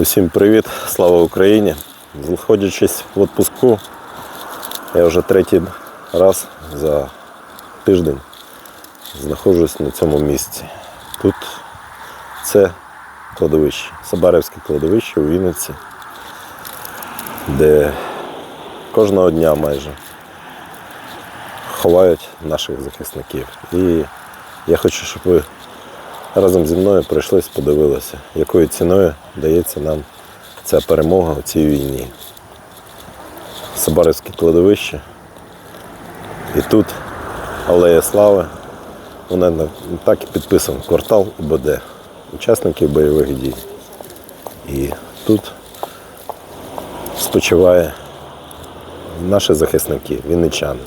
Усім привіт, слава Україні. Знаходячись в відпуску, я вже третій раз за тиждень знаходжусь на цьому місці. Тут це кладовище, Сабарівське кладовище у Вінниці, де кожного дня майже ховають наших захисників. І я хочу, щоб ви разом зі мною прийшлись, подивилися, якою ціною дається нам ця перемога у цій війні. Сабарівське кладовище. І тут Алея Слави. Вона на- так і підписано квартал УБД, учасників бойових дій. І тут спочиває наші захисники, вінничани.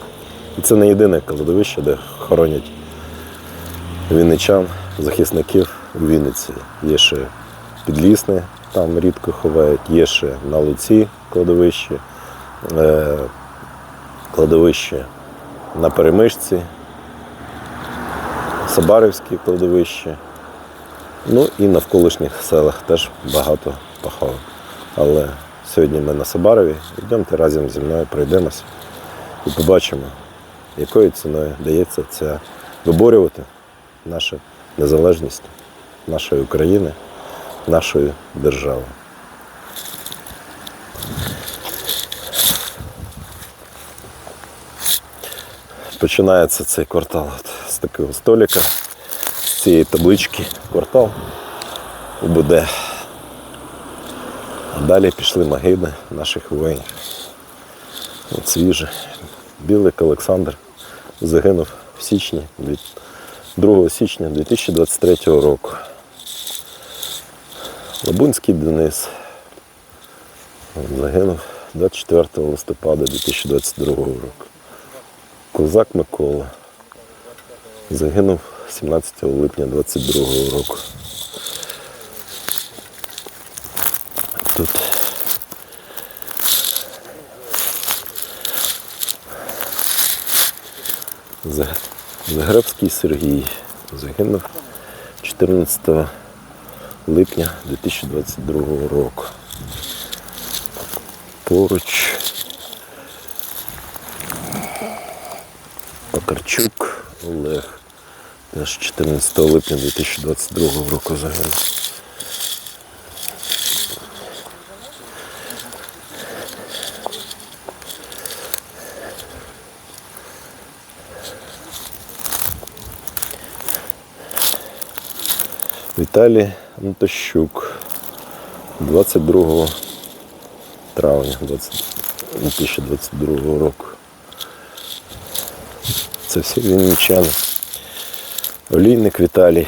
І це не єдине кладовище, де хоронять вінничан, захисників у Вінниці. Є ще підлісне, там рідко ховають, є ще на Луці кладовище, е, кладовище на Перемишці, Сабарівське кладовище. Ну і навколишніх селах теж багато поховань. Але сьогодні ми на Сабарові. Йдемте разом зі мною пройдемося і побачимо, якою ціною дається це виборювати нашу незалежність нашої України, нашої держави. Починається цей квартал з такого столика, з цієї таблички квартал УБД. А далі пішли могили наших воїнів. От свіже. Білик Олександр загинув в січні, дві- 2 січня 2023 року. Лабунський Денис загинув 24 листопада 2022 року. Козак Микола загинув 17 липня 2022 року. Тут За- Загребський Сергій загинув 14 липня 2022 року. Поруч Покарчук Олег. Теж 14 липня 2022 року загинув. Віталій Антощук 22 травня 2022 року. Це всі вінничани. Олійник Віталій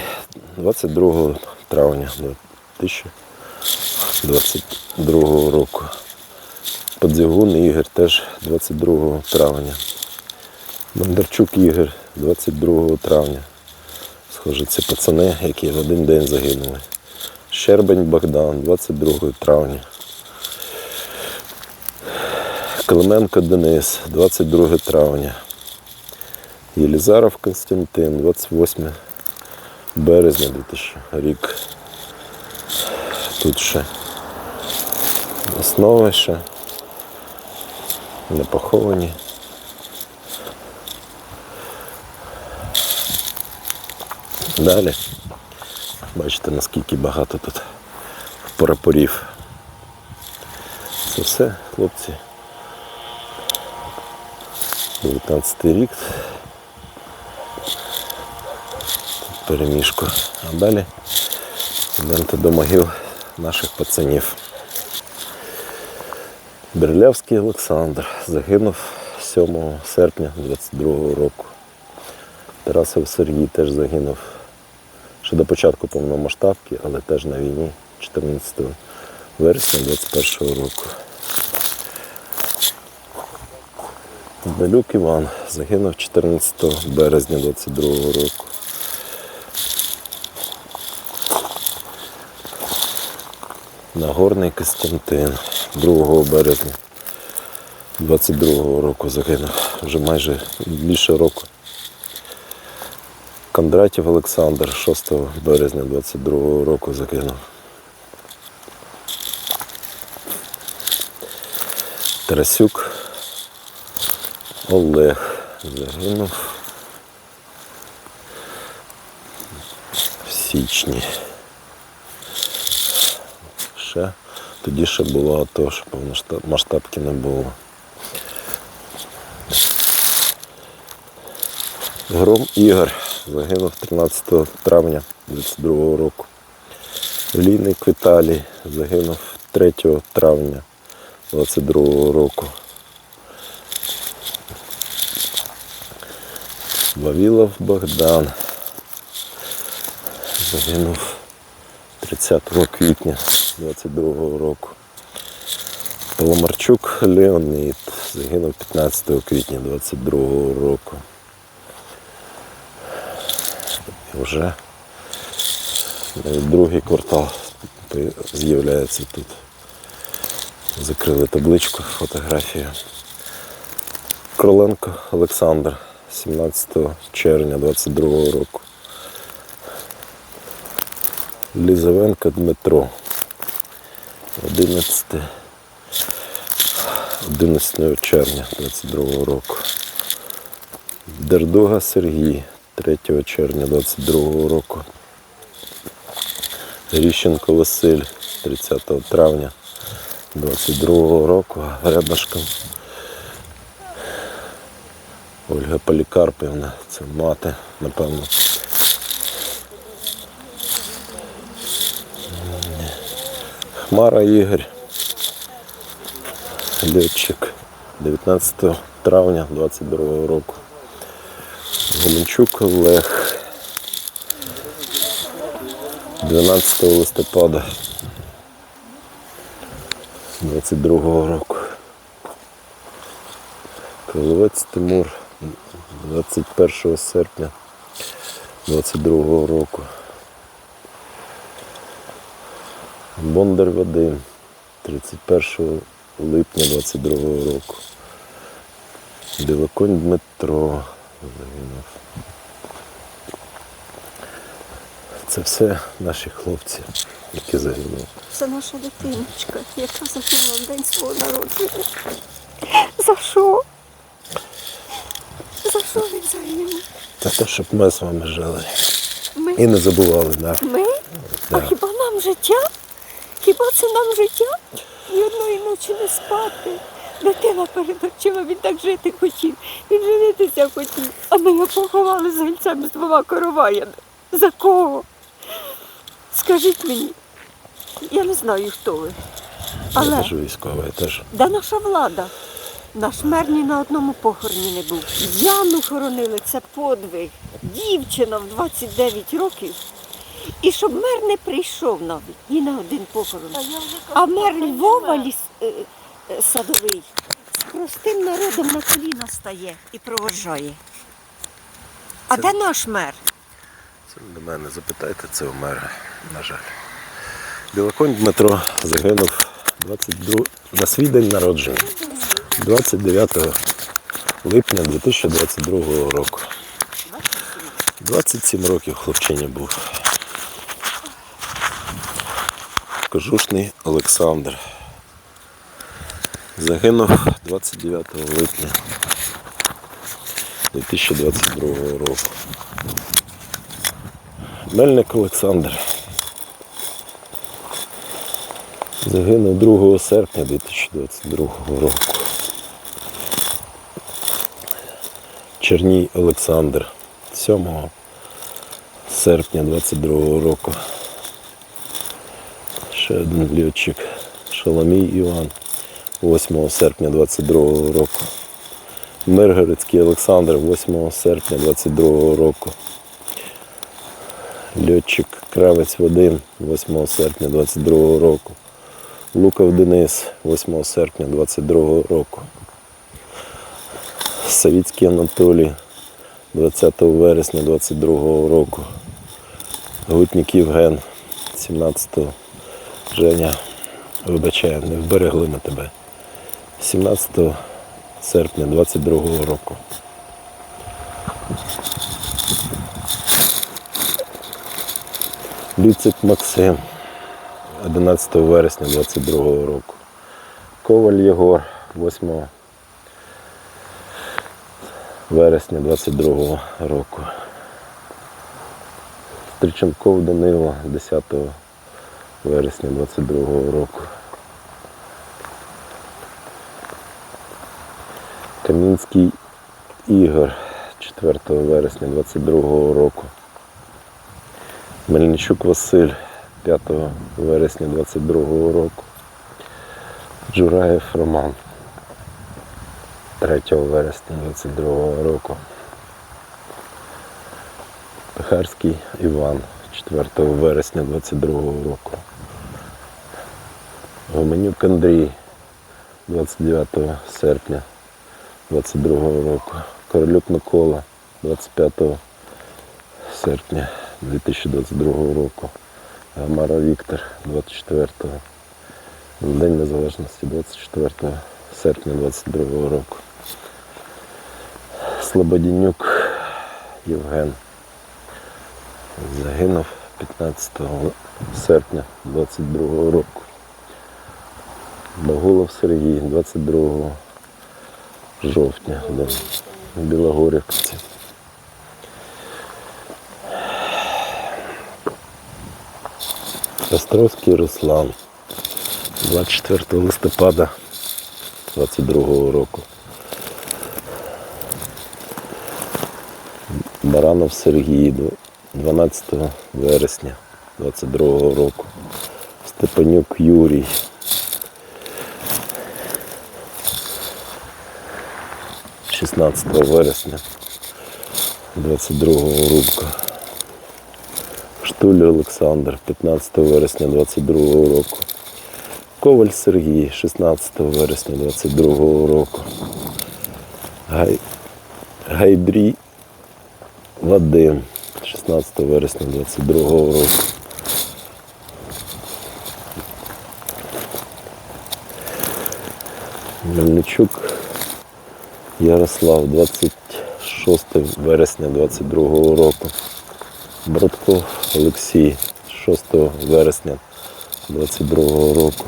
22 травня 2022 року. Подзігун Ігор теж 22 травня. Бондарчук Ігор 22 травня. Схоже, це пацани, які в один день загинули. Щербень Богдан 22 травня. Клименко Денис 22 травня. Єлізаров Константин 28 березня 2000 рік. Тут ще основи ще не поховані. Далі. Бачите, наскільки багато тут прапорів. Це все, хлопці. 19 рік. Тут переміжку. А далі йдемо до могил наших пацанів. Берлявський Олександр загинув 7 серпня 22 року. Тарасов Сергій теж загинув ще до початку повномасштабки, але теж на війні 14 вересня 21 року. Далюк Іван загинув 14 березня 22 року. Нагорний Костянтин 2 березня 22 року загинув. Вже майже більше року. Кондратів Олександр 6 березня 22 року загинув. Тарасюк Олег загинув в січні. Ще тоді ще було АТО, що масштабки не було. Гром Ігор загинув 13 травня 22 року. Лійник Віталій загинув 3 травня 22 року. Вавілов Богдан загинув 30 квітня 22 року. Паламарчук Леонід загинув 15 квітня 22 року. І вже другий квартал з'являється тут. Закрили табличку, фотографію. Кроленко Олександр 17 червня 22 року. Лізавенко Дмитро 11 11 червня 22 року. Дердуга Сергій 3 червня 22 року. Ріщенко Василь 30 травня 22 року. Гребашко Ольга Полікарпівна, це мати, напевно. Хмара Ігор. Льотчик 19 травня 22 року. Гоменчук Олег. 12 листопада 22 року. Кроловець Тимур 21 серпня 22 року. Бондар Вадим 31 липня 22 року. Білоконь Дмитро загинув. Це все наші хлопці, які загинули. Це наша дитиночка, яка загинула в день свого народження. За що? За що він загинув? Це те, щоб ми з вами жили. Ми? І не забували, да. Ми? А хіба нам життя? Хіба це нам життя? Ні одної ночі не спати. Дитина перед очима, він так жити хотів. Він женитися хотів. А ми його поховали з гільцями з двома короваями. За кого? Скажіть мені, я не знаю, хто ви. Я теж військовий, теж. де наша влада? Наш мер ні на одному похороні не був. Яну хоронили, це подвиг. Дівчина в 29 років. І щоб мер не прийшов навіть ні на один похорон. А мер Львова ліс, е, садовий з простим народом на коліна стає і проводжає. А де наш мер? Це до мене запитайте, це у мера, на жаль. Білоконь Дмитро загинув 22, на свій день народження, 29 липня 2022 року. 27 років хлопчині був. Кожушний Олександр. Загинув 29 липня 2022 року. Мельник Олександр. Загинув 2 серпня 2022 року. Черній Олександр 7 серпня 2022 року. Ще один льотчик Шаламій Іван 8 серпня 2022 року. Миргородський Олександр 8 серпня 2022 року. Льотчик Кравець Вадим 8 серпня 22 року. Луков Денис 8 серпня 22 року. Савіцький Анатолій 20 вересня 22 року. Гутнік Євген 17 Женя, вибачаю, не вберегли ми тебе. 17 серпня 22 року. Люцик Максим 11 вересня 22 року. Коваль Єгор 8 вересня 22 року. Стріченков Данило 10 вересня 22 року. Камінський Ігор 4 вересня 22 року. Мельничук Василь 5 вересня 22 року. Джураєв Роман 3 вересня 22 року. Пехарський Іван 4 вересня 22 року. Гоменюк Андрій 29 серпня 22 року. Королюк Микола 25 серпня 2022 року. Гамара Віктор 24 День Незалежності 24 серпня 22 року. Слободінюк Євген загинув 15 серпня 22 року. Багулов Сергій 22 жовтня да, Білогорівці. Островський Руслан 24 листопада 22 року. Баранов Сергій 12 вересня 22 року. Степанюк Юрій. – 16 вересня 22 року. Штуль Олександр 15 вересня 22 року. Коваль Сергій 16 вересня 22 року. Гай... Гайдрій Вадим 16 вересня 22 року. Мельничук Ярослав 26 вересня 22 року. Братков Олексій 6 вересня 22 року.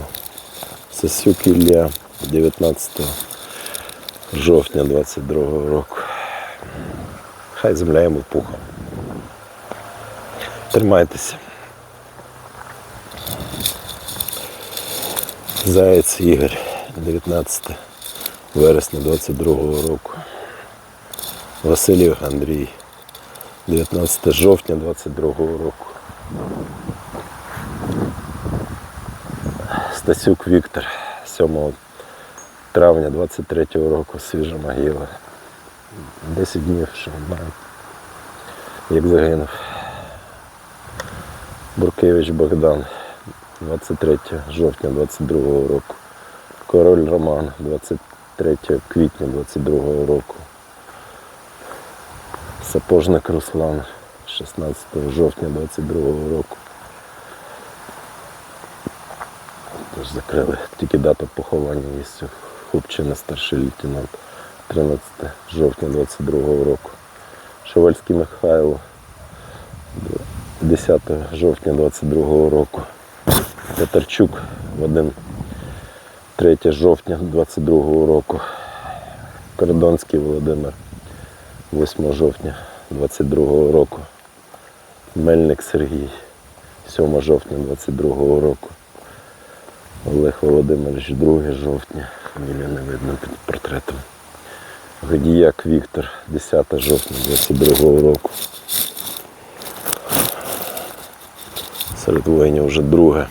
Сосюк Ілля 19 жовтня 22 року. Хай земля йому пухом. Тримайтеся. Заєць Ігор 19 вересня 22 року. Васильєв Андрій 19 жовтня 22 року. Стасюк Віктор 7 травня 23 року свіжа могила. 10 днів ще має. Як загинув. Буркевич Богдан 23 жовтня 22 року. Король Роман 23 квітня 22 року. Сапожник Руслан 16 жовтня 22 року. Тож закрили. Тільки дата поховання є. Хлопчина старший лейтенант 13 жовтня 22 року. Шовальський Михайло 10 жовтня 22 року. Татарчук Вадим 3 жовтня 22 року. Кордонський Володимир 8 жовтня 22 року. Мельник Сергій 7 жовтня 22 року. Олег Володимирович 2 жовтня. Фамілія не видно під портретом. Годіяк Віктор 10 жовтня 22 року. Серед воїнів вже друге.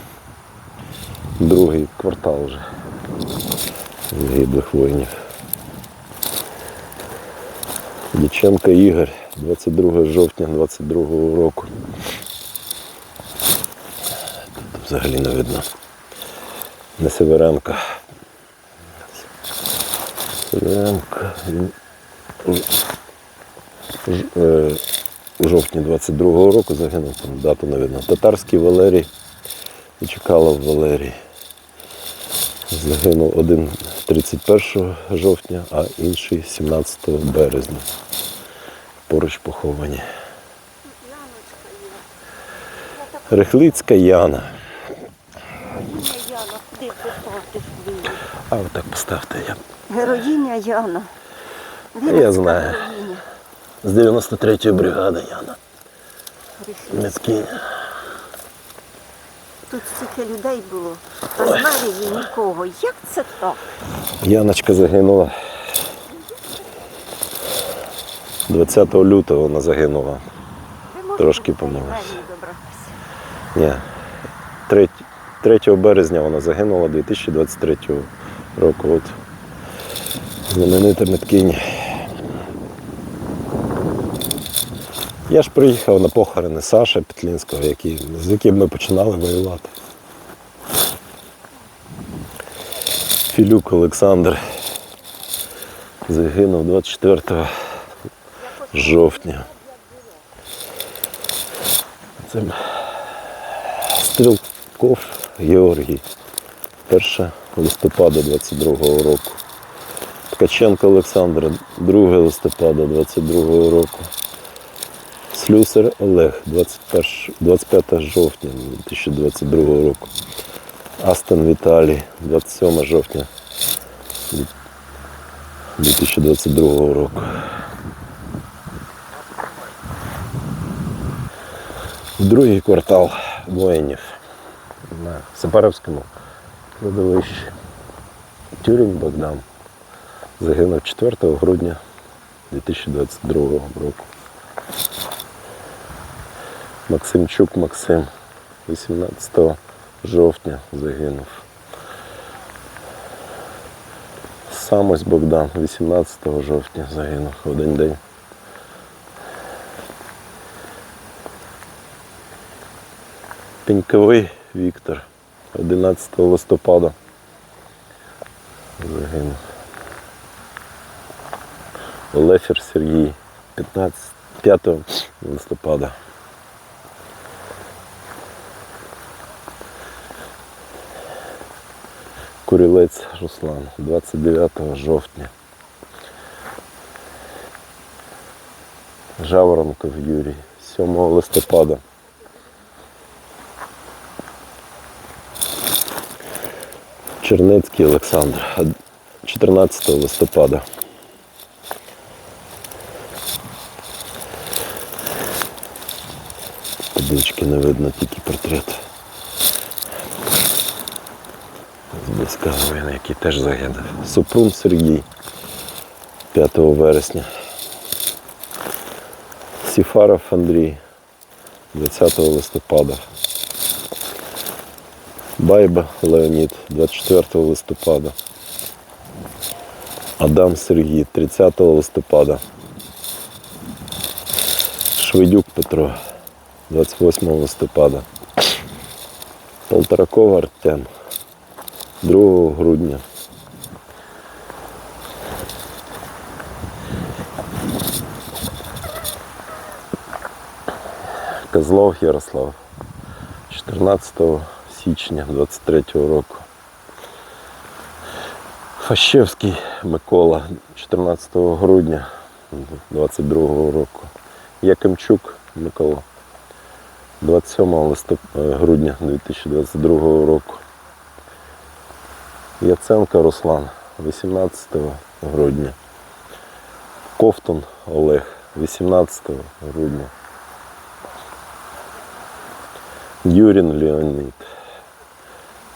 Другий квартал вже загиблих воїнів. Діченко Ігор, 22 жовтня 22 року. Тут взагалі не видно. Северенко. Він у- е, у жовтні 22-го року загинув, там дату не видно. Татарський Валерій і Чекалов Валерій. Загинув один 31 жовтня, а інший 17 березня. Поруч поховані. Рихлицька Яна. Яна Де поставте свою? А отак поставте я. Героїня Яна. Я знаю. героїня. З 93-ї бригади Яна. Міцкиня. Тут стільки людей було, а з мерії нікого. Як це так? Яночка загинула. 20 лютого вона загинула. Трошки добратися? Ні. 3, 3 березня вона загинула 2023 року. От. Знаменита Міткиня. Я ж приїхав на похорони Саша Петлінського, який, з яким ми починали воювати. Філюк Олександр загинув 24 жовтня. Це Стрілков Георгій. 1 листопада 22 року. Ткаченко Олександр 2 листопада 22 року. Слюсар Олег 21, 25 жовтня 2022 року. Астон Віталій 27 жовтня 2022 року. Другий квартал воїнів на Сапаровському кладовищі. Тюрінь Богдан загинув 4 грудня 2022 року. Максимчук Максим 18 жовтня загинув. Самось Богдан 18 жовтня загинув в один день. Пеньковий Віктор 11 листопада загинув. Лефір Сергій 15, 5 листопада. Курілець Руслан 29 жовтня. Жаворонков Юрій 7 листопада. Чернецький Олександр 14 листопада. Таблички не видно, тільки портрет. Зблизька він, який теж загинув. Супрун Сергій 5 вересня. Сіфаров Андрій 20 листопада. Байба Леонід 24 листопада. Адам Сергій 30 листопада. Шведюк Петро 28 листопада. Полтораков Артем 2 грудня. Козлов Ярослав 14 січня 23 року. Фащевський Микола 14 грудня 22 року. Якимчук Микола 27 листоп... е, грудня 2022 року. Яценко Руслан 18 грудня. Ковтун Олег 18 грудня. Юрін Леонід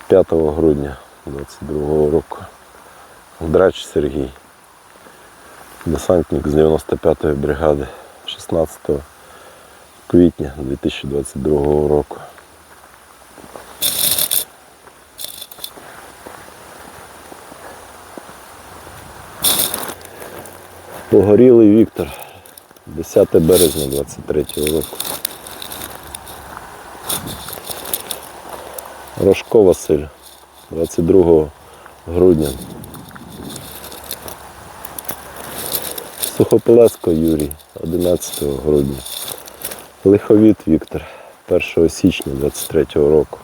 5 грудня 22 року. Драч Сергій. Десантник з 95-ї бригади 16 квітня 2022 року. Погорілий Віктор 10 березня 23 року. Рожко Василь 22 грудня. Сухопилеско Юрій 11 грудня. Лиховіт Віктор 1 січня 23 року.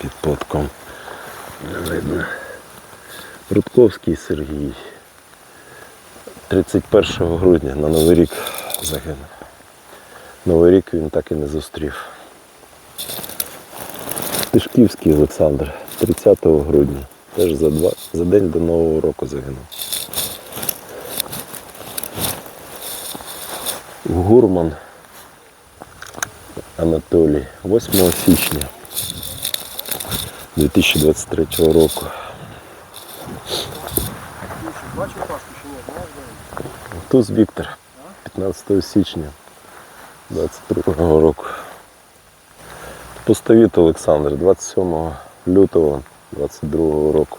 Під подком не видно. Рудковський Сергій 31 грудня на Новий рік загинув. Новий рік він так і не зустрів. Тишківський Олександр 30 грудня. Теж за, два, за день до Нового року загинув. Гурман Анатолій 8 січня 2023 року. Бачив Пашку чи ні? Знаєш, де він? Туз Віктор 15 січня 22 року. Пустовіт Олександр 27 лютого 22 року.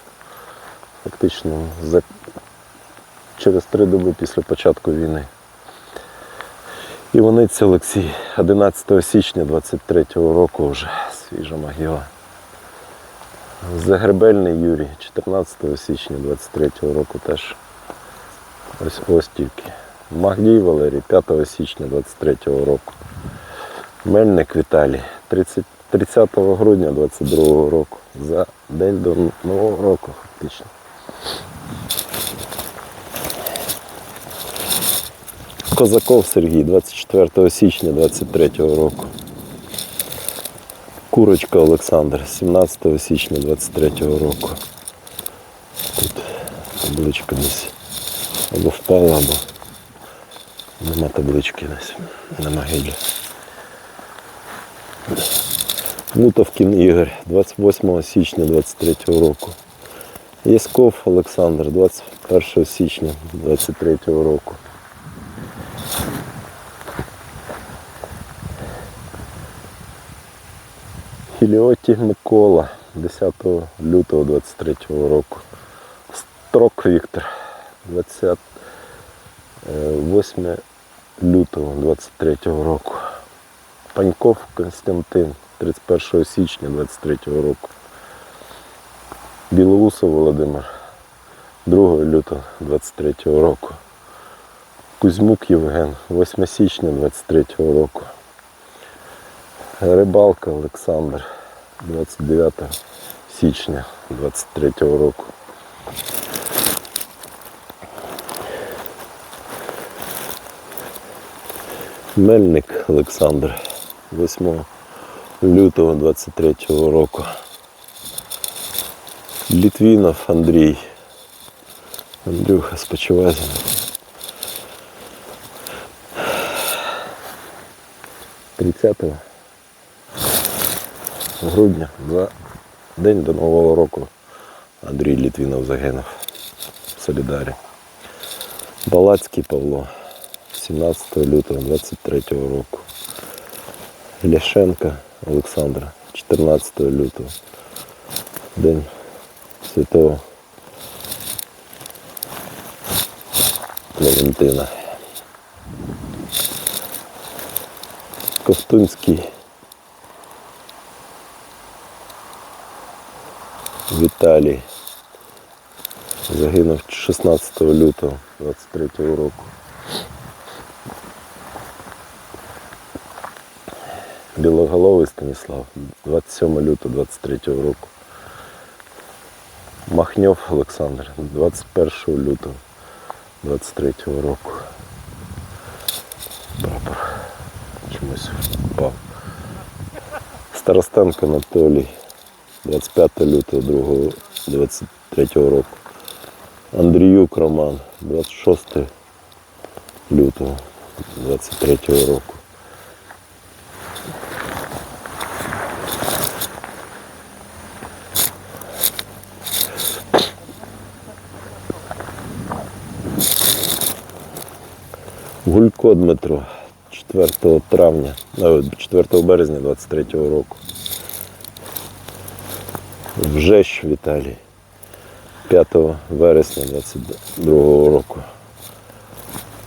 Фактично за... через три доби після початку війни. Іваниця Олексій 11 січня 23 року вже свіжа могила. Загребельний Юрій 14 січня 23 року теж Ось ось тільки. Магдій Валерій 5 січня 23 року. Мельник Віталій 30, 30 грудня 22 року. За день до Нового року фактично. Козаков Сергій 24 січня 23 року. Курочка Олександр 17 січня 23 року. Тут табличка десь або впала, або нема таблички десь на могилі. Мутовкін Ігор 28 січня 23 року. Ясков Олександр 21 січня 23 року. Філіоті Микола 10 лютого 23 року. Строк Віктор 28 лютого 23 року. Паньков Константин 31 січня 23 року. Білоусов Володимир 2 лютого 23 року. Кузьмук Євген 8 січня 23 року. Рибалка Олександр 29 січня 23 року. Мельник Олександр 8 лютого 23 року. Літвінов Андрій. Андрюха спочивай. за мною. 30 грудня, два день до Нового року. Андрій Літвінов загинув в Солідарі. Балацький Павло 17 лютого 23 року. Ляшенка Олександр 14 лютого. День Святого Валентина. Ковтунський Віталій. Загинув 16 лютого 23 року. Білоголовий Станіслав 27 лютого 23 року. Махньов Олександр 21 лютого 23 року. Прапор чомусь впав. Старостенко Анатолій 25 лютого 2 23 року. Андріюк Роман 26 лютого 23 року. Гулько Дмитро 4 травня, е, 4 березня 23 року. Вжещ Віталій 5 вересня 22 року.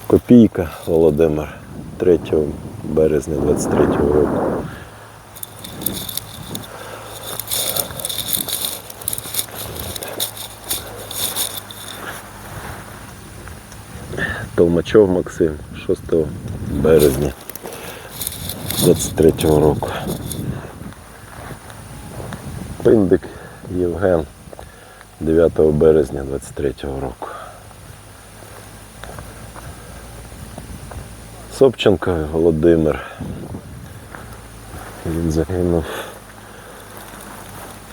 Копійка Володимир 3 березня 23 року. Толмачов Максим 6 березня 23 року. Пиндик Євген 9 березня 23 року. Собченко Володимир Він загинув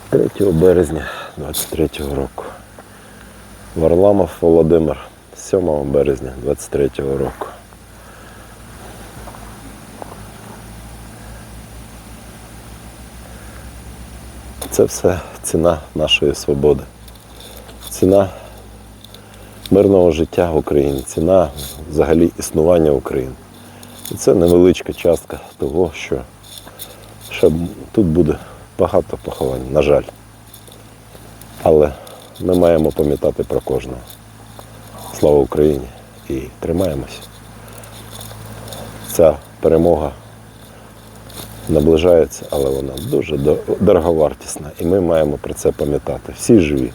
3 березня 23-го року. Варламов Володимир 7 березня 23-го року. Це все ціна нашої свободи. Ціна мирного життя в Україні, ціна взагалі існування України. І це невеличка частка того, що ще тут буде багато поховань, на жаль. Але ми маємо пам'ятати про кожного. Слава Україні і тримаємось. Ця перемога наближається, але вона дуже до- дороговартісна. І ми маємо про це пам'ятати. Всі живі,